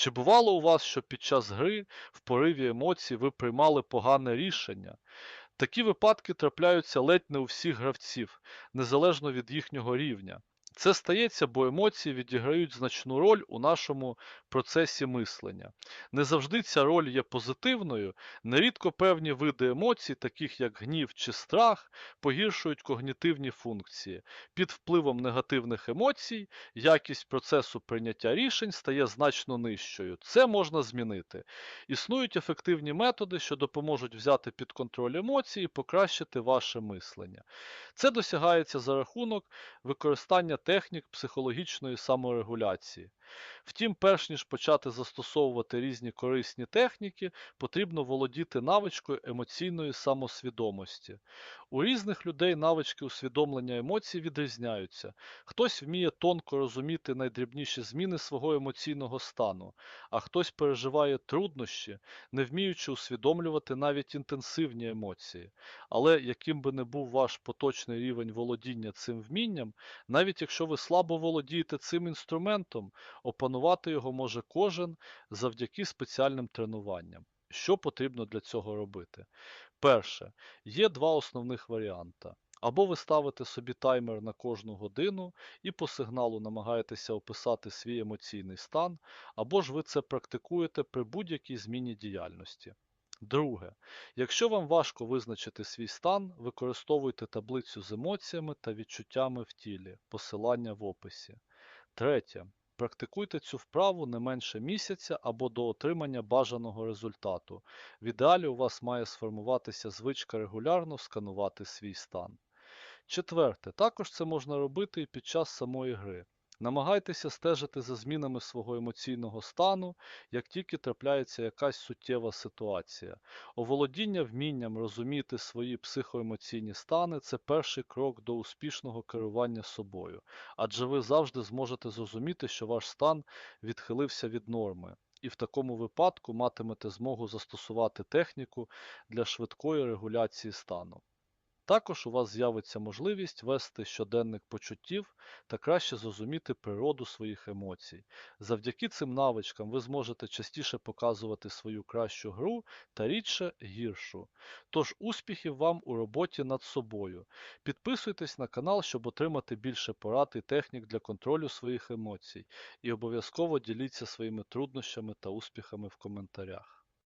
Чи бувало у вас, що під час гри в пориві емоцій ви приймали погане рішення? Такі випадки трапляються ледь не у всіх гравців, незалежно від їхнього рівня. Це стається, бо емоції відіграють значну роль у нашому процесі мислення. Не завжди ця роль є позитивною, нерідко певні види емоцій, таких як гнів чи страх, погіршують когнітивні функції. Під впливом негативних емоцій якість процесу прийняття рішень стає значно нижчою. Це можна змінити. Існують ефективні методи, що допоможуть взяти під контроль емоції і покращити ваше мислення. Це досягається за рахунок використання технік психологічної саморегуляції. Втім, перш ніж почати застосовувати різні корисні техніки, потрібно володіти навичкою емоційної самосвідомості. У різних людей навички усвідомлення емоцій відрізняються. Хтось вміє тонко розуміти найдрібніші зміни свого емоційного стану, а хтось переживає труднощі, не вміючи усвідомлювати навіть інтенсивні емоції. Але яким би не був ваш поточний рівень володіння цим вмінням, навіть якщо ви слабо володієте цим інструментом, опанувати його може кожен завдяки спеціальним тренуванням. Що потрібно для цього робити? Перше, є два основних варіанти. Або ви ставите собі таймер на кожну годину і по сигналу намагаєтеся описати свій емоційний стан, або ж ви це практикуєте при будь-якій зміні діяльності. Друге, якщо вам важко визначити свій стан, використовуйте таблицю з емоціями та відчуттями в тілі, посилання в описі. Третє. Практикуйте цю вправу не менше місяця або до отримання бажаного результату. В ідеалі у вас має сформуватися звичка регулярно сканувати свій стан. Четверте, також це можна робити і під час самої гри. Намагайтеся стежити за змінами свого емоційного стану, як тільки трапляється якась суттєва ситуація. Оволодіння вмінням розуміти свої психоемоційні стани це перший крок до успішного керування собою, адже ви завжди зможете зрозуміти, що ваш стан відхилився від норми. І в такому випадку матимете змогу застосувати техніку для швидкої регуляції стану. Також у вас з'явиться можливість вести щоденник почуттів та краще зрозуміти природу своїх емоцій. Завдяки цим навичкам ви зможете частіше показувати свою кращу гру та рідше гіршу. Тож успіхів вам у роботі над собою. Підписуйтесь на канал, щоб отримати більше порад і технік для контролю своїх емоцій, і обов'язково діліться своїми труднощами та успіхами в коментарях.